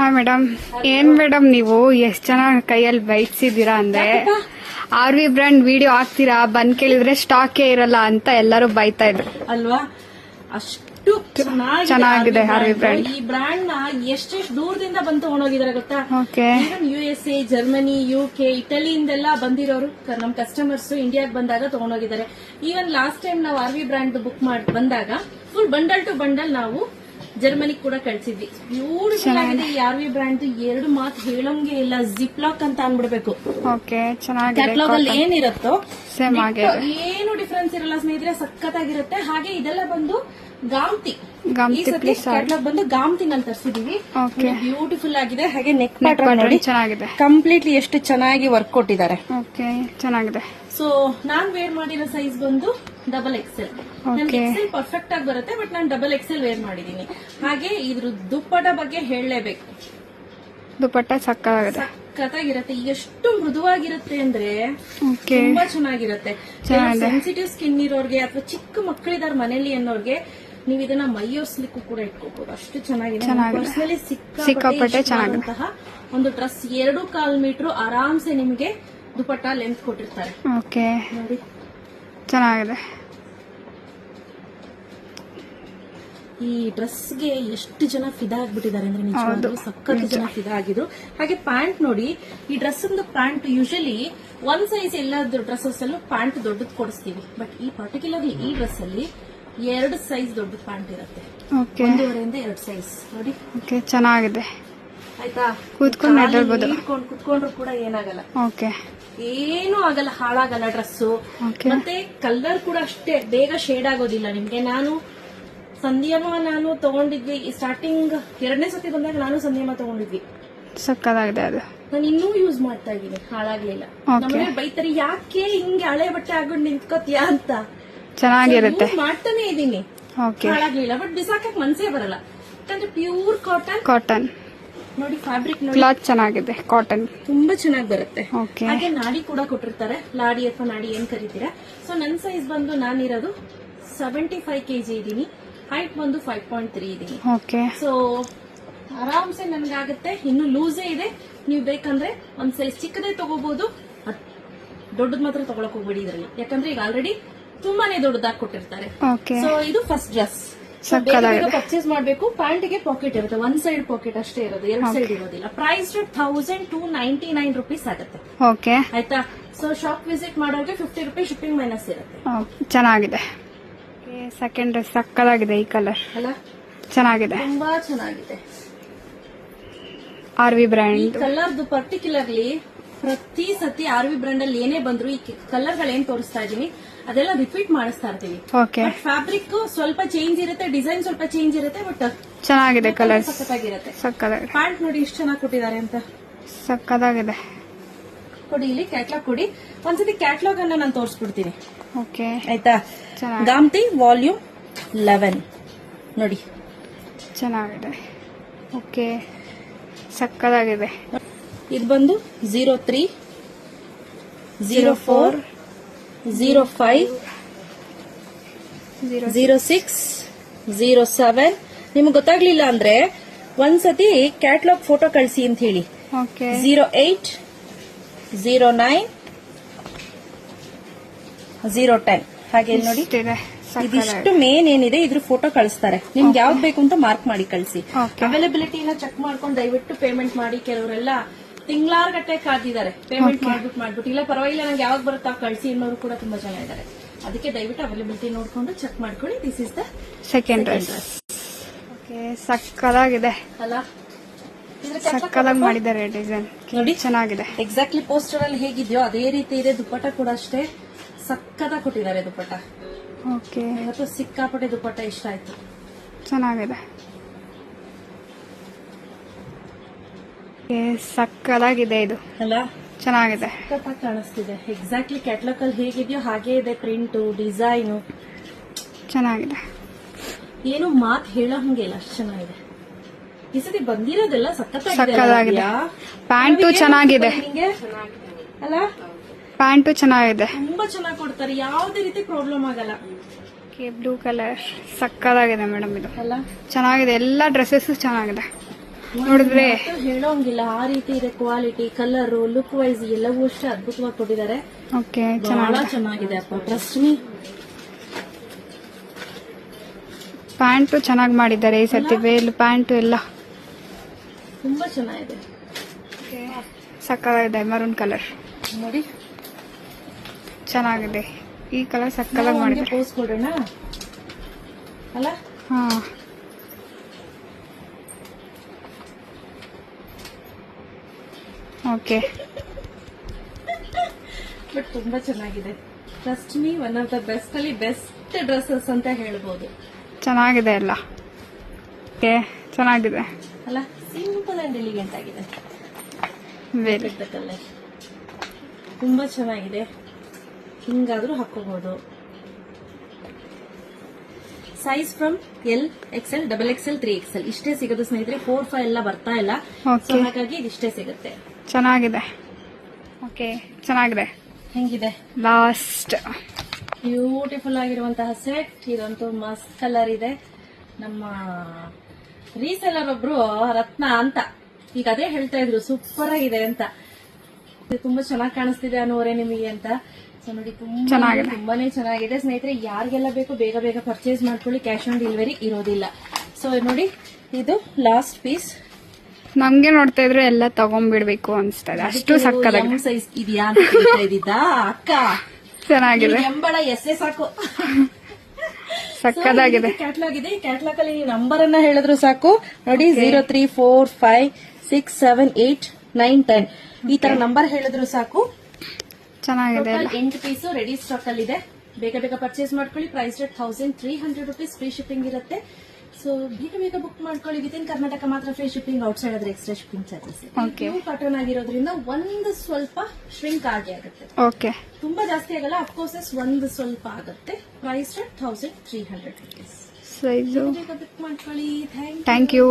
ಹಾ ಮೇಡಮ್ ಏನ್ ಮೇಡಮ್ ನೀವು? ಎಷ್ಟ್ ಜನ ಕೈಯಲ್ಲಿ ಬೈಟ್ಸಿದ್ದೀರಾ ಅಂದ್ರೆ? ಆರ್ ವಿ ಬ್ರ್ಯಾಂಡ್ ವಿಡಿಯೋ ಹಾಕ್ತೀರಾ? ಬಂದ್ ಕೇಳಿದ್ರೆ ಸ್ಟಾಕೇ ಇರಲ್ಲ ಅಂತ ಎಲ್ಲರೂ ಬೈತಾ ಇದ್ರು. ಅಲ್ವಾ? ಅಷ್ಟು ಚೆನ್ನಾಗಿದೆ ಆರ್ ವಿ brand. ಈ ಬ್ರ್ಯಾಂಡ್ನ ಎಷ್ಟೆಷ್ಟು ದೂರದಿಂದ ಬಂದು ತಗೊಂಡೋಗಿದಾರೆ ಗೊತ್ತಾ? Okay. U S A Germany U K ಇಟಲಿಯಿಂದೆಲ್ಲ ಬಂದಿರೋರು ನಮ್ ಕಸ್ಟಮರ್ಸ್ ಇಂಡಿಯಾಗ್ ಬಂದಾಗ ತಗೊಂಡೋಗಿದ್ದಾರೆ. ಈವನ್ ಲಾಸ್ಟ್ ಟೈಮ್ ನಾವು ಆರ್ ವಿ ಬ್ರ್ಯಾಂಡ್ ಬುಕ್ ಮಾಡಿ ಬಂದಾಗ ಫುಲ್ ಬಂಡಲ್ ಟು ಬಂಡಲ್ ನಾವು ಜರ್ಮನಿ ಕೂಡ ಕಳ್ಸಿದ್ವಿ. ಬ್ಯೂಟಿಫುಲ್ ಆಗಿದೆ. ಯಾರ್ವಿ ಬ್ರ್ಯಾಂಡ್ ಎರಡು ಮಾತು ಹೇಳೋಂಗೆ ಇಲ್ಲ. ಜಿಪ್ ಲಾಕ್ ಅಂತ ಅನ್ಬಿಡ್ಬೇಕು. ಓಕೆ ಚೆನ್ನಾಗಿದೆ ಕ್ಯಾಟ್ಲಾಗ್ ಅಲ್ಲಿ ಏನಿರುತ್ತೋ ಸೇಮ್ ಏನು ಡಿಫ್ರೆನ್ಸ್ ಇರಲ್ಲ ಸ್ನೇಹಿತರೆ ಸಖತ್ತಾಗಿರುತ್ತೆ. ಹಾಗೆ ಇದೆಲ್ಲ ಬಂದು ಗಾಮ್ತಿ. ಈ ಸತಿ ಕ್ಯಾಟ್ಲಾಗ್ ಬಂದು ಗಾಮತಿ ನಾನು ತರಿಸಿದೀವಿ. ಓಕೆ. ಬ್ಯೂಟಿಫುಲ್ ಆಗಿದೆ. ಹಾಗೆ ನೆಕ್ ಪ್ಯಾಟರ್ನ್ ನೋಡಿ ಚೆನ್ನಾಗಿದೆ. ಕಂಪ್ಲೀಟ್ಲಿ ಎಷ್ಟು ಚೆನ್ನಾಗಿ ವರ್ಕ್ ಕೊಟ್ಟಿದ್ದಾರೆ. ಓಕೆ ಚೆನ್ನಾಗಿದೆ. ಸೊ ನಾನ್ ವೇರ್ ಮಾಡಿರೋ ಸೈಜ್ ಬಂದು ಡಬಲ್ ಎಕ್ಸೆಲ್ ನನ್ಗೆ. ಎಕ್ಸೆಲ್ ಪರ್ಫೆಕ್ಟ್ ಆಗಿ ಬರುತ್ತೆ ಬಟ್ ನಾನು ಡಬಲ್ ಎಕ್ಸೆಲ್ ವೇರ್ ಮಾಡಿದೀನಿ. ಹಾಗೆ ಇದ್ರ ದುಪ್ಪಟ ಬಗ್ಗೆ ಹೇಳಲೇಬೇಕು. ದುಪ್ಪಟ್ಟ ಸಕ್ಕದಾಗಿದೆ ಸಕ್ಕತ್ತಾಗಿರುತ್ತೆ. ಎಷ್ಟು ಮೃದುವಾಗಿರುತ್ತೆ ಅಂದ್ರೆ ತುಂಬಾ ಚೆನ್ನಾಗಿರುತ್ತೆ. ಸೆನ್ಸಿಟಿವ್ ಸ್ಕಿನ್ ಇರೋರ್ಗೆ ಅಥವಾ ಚಿಕ್ಕ ಮಕ್ಕಳಿದಾರ ಮನೇಲಿ ಅನ್ನೋರ್ಗೆ ನೀವು ಇದನ್ನ ಮೈಯೋಸ್ಲಿಕ್ಕೂ ಕೂಡ ಇಟ್ಕೋಬಹುದು ಅಷ್ಟು ಚೆನ್ನಾಗಿದೆ. ಪರ್ಸನಲಿ ಸಿಕ್ಕಾಪಟ್ಟೆ ಚೆನ್ನಾಗಿರುವಂತಹ. ಒಂದು ಡ್ರೆಸ್ ಎರಡು ಕಾಲ್ ಮೀಟರ್ ಆರಾಮ್ಸೆ ನಿಮಗೆ ದುಪಟ್ಟ ಲೆಂತ್ ಕೊಟ್ಟಿರ್ತಾರೆ. ನೋಡಿ. ಚೆನ್ನಾಗಿದೆ. ಈ ಡ್ರೆಸ್ಗೆ ಎಷ್ಟು ಜನ ಫಿದಾ ಆಗ್ಬಿಟ್ಟಿದ್ದಾರೆ ಅಂದ್ರೆ ನಿಜವಾಗ್ಲೂ ಸಖತ್ ಜನ ಫಿದಾ ಆಗಿದ್ರು. ಹಾಗೆ ಪ್ಯಾಂಟ್ ನೋಡಿ ಈ ಡ್ರೆಸ್ ಒಂದು ಪ್ಯಾಂಟ್ ಯೂಶಲಿ ಒಂದ್ ಸೈಜ್ ಎಲ್ಲಾದ್ರೂ ಡ್ರೆಸ್ಸಸ್ ಅಲ್ಲೂ ಪ್ಯಾಂಟ್ ದೊಡ್ಡದು ಕೊಡಿಸ್ತೀವಿ. ಬಟ್ ಈ ಪರ್ಟಿಕ್ಯುಲರ್ಲಿ ಈ ಡ್ರೆಸ್ ಅಲ್ಲಿ ಎರಡು ಸೈಜ್ ದೊಡ್ಡ ಪ್ಯಾಂಟ್ ಇರುತ್ತೆ. ಒಂದೂವರೆಯಿಂದ ಎರಡು ಸೈಜ್ ನೋಡಿ. ಚೆನ್ನಾಗಿದೆ. ಆಯ್ತಾ? ಕೂತ್ಕೊಂಡು ಕೂತ್ಕೊಂಡ್ರು ಕೂಡ ಏನಾಗಲ್ಲ. ಓಕೆ ಏನು ಆಗಲ್ಲ ಹಾಳಾಗಲ್ಲ ಡ್ರೆಸ್ಸು ಮತ್ತೆ ಕಲರ್ ಕೂಡ ಅಷ್ಟೇ ಬೇಗ ಶೇಡ್ ಆಗೋದಿಲ್ಲ ನಿಮ್ಗೆ. ನಾನು ಸಂಧ್ಯಮ್ಮ ನಾನು ತಗೊಂಡಿದ್ವಿ. ಸ್ಟಾರ್ಟಿಂಗ್ ಎರಡನೇ ಸತಿ ಬಂದಾಗ ನಾನು ಸಂಧ್ಯಮ್ಮ ತಗೊಂಡಿದ್ವಿ. ಸಕ್ಕದಾಗಿದೆ ಅದು. ನಾನು ಇನ್ನೂ ಯೂಸ್ ಮಾಡ್ತಾ ಇದ್ದೀನಿ ಹಾಳಾಗ್ಲಿಲ್ಲ. ಬೈತಾರೆ ಯಾಕೆ ಹಿಂಗೆ ಹಳೆ ಬಟ್ಟೆ ಹಾಕೊಂಡು ನಿಂತ್ಕೋತಿಯಾ ಅಂತ? ಚೆನ್ನಾಗಿರುತ್ತೆ. ಮಾಡ್ತಾನೆ ಇದ್ದೀನಿ. ಹಾಳಾಗ್ಲಿಲ್ಲ ಬಟ್ ಬಿಸಾಕಕ್ ಮನ್ಸೇ ಬರಲ್ಲ. ಯಾಕಂದ್ರೆ ಪ್ಯೂರ್ ಕಾಟನ್ ಕಾಟನ್ ನೋಡಿ ಫ್ಯಾಬ್ರಿಕ್ ಕ್ಲಾತ್ ಚೆನ್ನಾಗಿದೆ ಕಾಟನ್ ತುಂಬಾ ಚೆನ್ನಾಗಿ ಬರುತ್ತೆ. ಹಾಗೆ ನಾಡಿ ಕೂಡ ಕೊಟ್ಟಿರ್ತಾರೆ. ಲಾಡಿ ಅಥವಾ ನಾಡಿ ಏನ್ ಕರಿತೀರಾ? ಸೊ ನನ್ನ ಸೈಜ್ ಬಂದು ನಾನಿರೋದು ಸೆವೆಂಟಿ ಫೈವ್ ಕೆಜಿ ಇದ್ದೀನಿ. ಹೈಟ್ ಬಂದು ಫೈವ್ ಪಾಯಿಂಟ್ ತ್ರೀ ಇದೀನಿ ಸೊ ಆರಾಮ್ಸೆ ನನ್ಗಾಗತ್ತೆ. ಇನ್ನು ಲೂಸೇ ಇದೆ. ನೀವು ಬೇಕಂದ್ರೆ ಒಂದ್ ಸೈಜ್ ಚಿಕ್ಕದೇ ತಗೋಬಹುದು ದೊಡ್ಡದ್ ಮಾತ್ರ ತಗೊಳಕ್ ಹೋಗ್ಬೇಡಿ ಇದ್ರಲ್ಲಿ. ಯಾಕಂದ್ರೆ ಈಗ ಆಲ್ರೆಡಿ ತುಂಬಾನೇ ದೊಡ್ಡದಾಗಿ ಕೊಟ್ಟಿರ್ತಾರೆ. ಸೊ ಇದು ಫಸ್ಟ್ ಡ್ರೆಸ್. ಪರ್ಚೇಸ್ ಮಾಡಬೇಕು. ಪ್ಯಾಂಟ್ಗೆ ಪಾಕೆಟ್ ಇರುತ್ತೆ. ಒನ್ ಸೈಡ್ ಪಾಕೆಟ್ ಅಷ್ಟೇ ಇರೋದು. ಎರಡು ಸೈಡ್ ಇರೋದಿಲ್ಲ. Price thousand two ninety nine rupees ಆಗುತ್ತೆ. ಓಕೆ ಆಯ್ತಾ? ಸೊ ಶಾಪ್ ವಿಸಿಟ್ ಮಾಡೋರಿಗೆ ಫಿಫ್ಟಿ ರುಪೀಸ್ ಶಿಪ್ಪಿಂಗ್ ಮೈನಸ್ ಇರುತ್ತೆ. ಚೆನ್ನಾಗಿದೆ. ಸೆಕೆಂಡ್ ಡ್ರೆಸ್ ಸಕ್ಕದಾಗಿದೆ ಈ ಕಲರ್ ಅಲ್ಲ? ಚೆನ್ನಾಗಿದೆ. ತುಂಬಾ ಚೆನ್ನಾಗಿದೆ. ಆರ್ ವಿ ಈ ಬ್ರ್ಯಾಂಡ್ ಕಲರ್ದು ಪರ್ಟಿಕ್ಯುಲರ್ಲಿ ಪ್ರತಿ ಸತಿ ಆರ್ ವಿ ಬ್ರ್ಯಾಂಡ್ ಅಲ್ಲಿ ಏನೇ ಬಂದ್ರು ಈ ಕಲರ್ಗಳು ಏನ್ ತೋರಿಸ್ತಾ ಇದೀನಿ ಅದೆಲ್ಲ ರಿಪೀಟ್ ಮಾಡಿಸ್ತಾ ಇರ್ತೀವಿ. ಓಕೆ ಫ್ಯಾಬ್ರಿಕ್ ಸ್ವಲ್ಪ ಚೇಂಜ್ ಇರುತ್ತೆ ಡಿಸೈನ್ ಸ್ವಲ್ಪ ಚೇಂಜ್ ಇರುತ್ತೆ ಬಟ್ ಚೆನ್ನಾಗಿದೆ ಕಲರ್ ಸಕ್ಕತ್ತಾಗಿರುತ್ತೆ ಸಕ್ಕದಾಗಿದೆ ಪ್ಯಾಂಟ್ ನೋಡಿ ಎಷ್ಟು ಚೆನ್ನಾಗಿ ಕೊಟ್ಟಿದ್ದಾರೆ ಅಂತ. ಸಕ್ಕದಾಗಿದೆ ಕೊಡಿ ಇಲ್ಲಿ ಕ್ಯಾಟ್ಲಾಗ್ ಕೊಡಿ. ಒಂದ್ಸತಿ ಕ್ಯಾಟ್ಲಾಗ್ ಅನ್ನ ನಾನು ತೋರಿಸ್ಬಿಡ್ತೀನಿ. ಓಕೆ ಆಯ್ತಾ? ಗಾಮತಿ ಗಾಮ್ತಿ ವಾಲ್ಯೂಮ್ ಲೆವೆನ್ ನೋಡಿ. ಚೆನ್ನಾಗಿದೆ. ಓಕೆ ಸಕ್ಕದಾಗಿದೆ ಇದು ಬಂದು zero three zero four zero five zero six zero seven. ನಿಮ್ಗೆ ಗೊತ್ತಾಗ್ಲಿಲ್ಲ ಅಂದ್ರೆ ಒಂದ್ಸತಿ ಕ್ಯಾಟ್ಲಾಗ್ ಫೋಟೋ ಕಳಿಸಿ ಅಂತ ಹೇಳಿ. Zero eight zero nine zero ten. ಹಾಗೆ ನೋಡಿ. ಇದಿಷ್ಟು ಮೇನ್ ಏನಿದೆ ಇದ್ರ ಫೋಟೋ ಕಳಿಸ್ತಾರೆ. ನಿಮ್ಗೆ ಯಾವ್ದು ಬೇಕು ಅಂತ ಮಾರ್ಕ್ ಮಾಡಿ ಕಳಿಸಿ. ಅವೈಲಬಿಲಿಟಿ ಚೆಕ್ ಮಾಡ್ಕೊಂಡು ದಯವಿಟ್ಟು ಪೇಮೆಂಟ್ ಮಾಡಿ ಕೆಲವರೆಲ್ಲ ತಿಂಗಳಾರ್ ಗಟ್ಟೆ ಕಾದಿದ್ದಾರೆ ಪೇಮೆಂಟ್ ಮಾಡ್ಬಿಟ್ಟು ಮಾಡ್ಬಿಟ್ಟು. ಇಲ್ಲ ಪರವಾಗಿಲ್ಲ ನಂಗೆ ಯಾವಾಗ ಬರುತ್ತಾ ಕಳಿಸಿ ಅನ್ನೋರು ಕೂಡ ತುಂಬಾ ಜನ ಇದ್ದಾರೆ. ಅದಕ್ಕೆ ದಯವಿಟ್ಟು ಅವೈಲಬಿಲಿಟಿ ನೋಡ್ಕೊಂಡು ಚೆಕ್ ಮಾಡ್ಕೊಳ್ಳಿ. ದಿಸ್ ಇಸ್ ದ ಸೆಕೆಂಡ್ ಸಕ್ಕದಾಗಿದೆ ಅಲ್ಲ? ಸಕ್ಕದಾಗಿ ಮಾಡಿದ್ದಾರೆ ಡಿಸೈನ್ ನೋಡಿ. ಚೆನ್ನಾಗಿದೆ. ಎಕ್ಸಾಕ್ಟ್ಲಿ ಪೋಸ್ಟರ್ ಅಲ್ಲಿ ಹೇಗಿದೆಯೋ ಅದೇ ರೀತಿ ಇದೆ. ದುಪ್ಪಟ್ಟ ಕೂಡ ಅಷ್ಟೇ. ಸಕ್ಕದ ಕೊಟ್ಟಿದ್ದಾರೆ ದುಪ್ಪಟ್ಟ. ಓಕೆ ಇವತ್ತು ಸಿಕ್ಕಾಪಟ್ಟೆ ದುಪ್ಪಟ್ಟ ಇಷ್ಟ ಆಯ್ತು. ಚೆನ್ನಾಗಿದೆ. ಸಕ್ಕದಾಗಿದೆ ಇದು. ಅಲ್ಲ? ಚೆನ್ನಾಗಿದೆ. ಕಾಣಿಸ್ತಿದೆ. ಎಕ್ಸಾಕ್ಟ್ಲಿ ಕ್ಯಾಟ್ಲಾಗ್ ಅಲ್ಲಿ ಹೇಗಿದೆಯೋ ಹಾಗೇ ಇದೆ ಪ್ರಿಂಟ್ ಡಿಸೈನು ಚೆನ್ನಾಗಿದೆ. ಏನು ಮಾತ್ ಹೇಳೋ ಹಂಗಿಲ್ಲ ಅಷ್ಟು ಚೆನ್ನಾಗಿದೆ. ಈ ಸತಿ ಬಂದಿರೋದೆಲ್ಲ ಸಕ್ಕತ್ತಾಗಿದೆ. ಸಖತ್ತಾಗಿದೆ. ಪ್ಯಾಂಟು ಚೆನ್ನಾಗಿದೆ. ಅಲ್ಲ? ಪ್ಯಾಂಟು ಚೆನ್ನಾಗಿದೆ. ತುಂಬಾ ಚೆನ್ನಾಗಿ ಕೊಡ್ತಾರೆ. ಯಾವುದೇ ರೀತಿ ಪ್ರಾಬ್ಲಮ್ ಆಗಲ್ಲ. ಬ್ಲೂ ಕಲರ್ ಸಕ್ಕದಾಗಿದೆ ಮೇಡಮ್ ಇದು. ಅಲ್ಲ? ಚೆನ್ನಾಗಿದೆ. ಎಲ್ಲ ಡ್ರೆಸ್ಸಸ್ ಚೆನ್ನಾಗಿದೆ. ನೋಡಿದ್ರೆ ಹೇಳೋಂಗಿಲ್ಲ. ಆ ರೀತಿ ಇದೆ ಕ್ವಾಲಿಟಿ ಕಲರ್ ಲುಕ್ ವೈಸ್ ಎಲ್ಲವೂ ಅಷ್ಟೇ ಅದ್ಭುತವಾಗಿ ಕೊಟ್ಟಿದ್ದಾರೆ. ಓಕೆ ಬಹಳ ಚೆನ್ನಾಗಿದೆ. ಅಪ್ಪ ಟ್ರಸ್ಟ್ ಮೀ ಪ್ಯಾಂಟು ಚೆನ್ನಾಗಿ ಮಾಡಿದ್ದಾರೆ ಈ ಸತಿ ವೇಲ್ ಪ್ಯಾಂಟು ಎಲ್ಲ. ತುಂಬಾ ಚೆನ್ನಾಗಿದೆ. ಸಕ್ಕದಾಗಿದೆ ಮರೂನ್ ಕಲರ್ ನೋಡಿ. ಚೆನ್ನಾಗಿದೆ. ಈ ಕಲರ್ ಸಕ್ಕದಾಗಿ ಮಾಡಿದ್ದಾರೆ. ಅಲ್ಲ? ಹಾ. ಓಕೆ. ಬಟ್ ತುಂಬಾ ಚೆನ್ನಾಗಿದೆ. Trust me one of the best ಅಲ್ಲಿ ಬೆಸ್ಟ್ ಡ್ರೆಸ್ಸಸ್ ಅಂತ ಹೇಳ್ಬೋದು. ಚೆನ್ನಾಗಿದೆ ಅಲ್ಲ ಓಕೆ ಚೆನ್ನಾಗಿದೆ. ಅಲ್ಲ ಸಿಂಪಲ್ ಅಂಡ್ ಎಲಿಗೆಂಟ್ ಆಗಿದೆ. ವೆರಿ ತುಂಬಾ ಚೆನ್ನಾಗಿದೆ. ಹಿಂಗಾದ್ರೂ ಹಾಕೋಬಹುದು size from L XL double XL three XL ಇಷ್ಟೇ ಸಿಗೋದು ಸ್ನೇಹಿತರೆ ಫೋರ್ ಫೈವ್ ಎಲ್ಲ ಬರ್ತಾ ಇಲ್ಲ. ಸೊ ಹಾಗಾಗಿ ಇದಿಷ್ಟೇ ಸಿಗುತ್ತೆ. ಚೆನ್ನಾಗಿದೆ. ಓಕೆ ಚೆನ್ನಾಗಿದೆ. ಹೆಂಗಿದೆ? ಲಾಸ್ಟ್. ಬ್ಯೂಟಿಫುಲ್ ಆಗಿರುವಂತಹ ಸೆಟ್ ಇದಂತೂ ಮಸ್ತ್ ಕಲರ್ ಇದೆ. ನಮ್ಮ ರೀಸೆಲ್ಲರ್ ಒಬ್ರು ರತ್ನ ಅಂತ. ಈಗ ಅದೇ ಹೇಳ್ತಾ ಇದ್ರು ಸೂಪರ್ ಆಗಿದೆ ಅಂತ. ತುಂಬಾ ಚೆನ್ನಾಗಿ ಕಾಣಿಸ್ತಿದೆ ಅನ್ನೋರೆ ನಿಮಗೆ ಅಂತ. ಸೊ ನೋಡಿ ತುಂಬಾ ಚೆನ್ನಾಗಿದೆ. ತುಂಬಾನೇ ಚೆನ್ನಾಗಿದೆ. ಸ್ನೇಹಿತರೆ ಯಾರಿಗೆಲ್ಲ ಬೇಕು ಬೇಗ ಬೇಗ ಪರ್ಚೇಸ್ ಮಾಡ್ಕೊಳ್ಳಿ. ಕ್ಯಾಶ್ ಆನ್ ಡೆಲಿವರಿ ಇರೋದಿಲ್ಲ. ಸೊ ನೋಡಿ ಇದು ಲಾಸ್ಟ್ ಪೀಸ್ ನಮ್ಗೆ ನೋಡ್ತಾ ಇದ್ರೆ ಎಲ್ಲ ತಗೊಂಡ್ಬಿಡ್ಬೇಕು ಅನ್ಸ್ತದೆ. ಅಷ್ಟು ಸಕ್ಕದಾಗಿದೆ ಸೈಜ್ ಇದೆಯಾ ಅಂತ ಕೇಳ್ತಾ ಇದ್ದಿದ್ದಾ? ಅಕ್ಕ? ಚೆನ್ನಾಗಿದೆ. ಎಂಬಳ ಎಸ್ಸೆ ಸಾಕು. ಸಕ್ಕದಾಗಿದೆ ಕ್ಯಾಟ್ಲಾಗ್ ಇದೆ ಈ ಕ್ಯಾಟ್ಲಾಗ್ ಅಲ್ಲಿ ನೀವು ನಂಬರ್ ಅನ್ನ ಹೇಳಿದ್ರು ಸಾಕು. ನೋಡಿ zero three four five six seven eight nine ten ಈ ತರ ನಂಬರ್ ಹೇಳಿದ್ರು ಸಾಕು. ಚೆನ್ನಾಗಿದೆ ಎಲ್ಲ. ಎಂಟು ಪೀಸು ರೆಡಿ ಸ್ಟಾಕ್ ಅಲ್ಲಿ ಇದೆ ಬೇಗ ಬೇಗ ಪರ್ಚೇಸ್ ಮಾಡ್ಕೊಳ್ಳಿ. Price rate thousand three hundred rupees free shipping ಇರುತ್ತೆ. ಸೊ ಬೇಗ ಬೇಗ ಬುಕ್ ಮಾಡ್ಕೊಳ್ಳಿ ವಿತ್ ಇನ್ ಕರ್ನಾಟಕ ಮಾತ್ರ ಫ್ರೀ ಶಿಪ್ಪಿಂಗ್ ಔಟ್ ಸೈಡ್ ಆದ್ರೆ extra shipping charges Okay. Cotton ಆಗಿರೋದ್ರಿಂದ ಒಂದು ಸ್ವಲ್ಪ ಶ್ರಿಂಕ್ ಆಗಿ ಆಗುತ್ತೆ. ಓಕೆ ತುಂಬಾ ಜಾಸ್ತಿ ಆಗಲ್ಲ ಅಫ್ಕೋರ್ಸಸ್ ಒಂದು ಸ್ವಲ್ಪ ಆಗುತ್ತೆ. Price thousand three hundred rupees size ಬೇಗ ಬುಕ್ ಮಾಡ್ಕೊಳ್ಳಿ. Thank thank you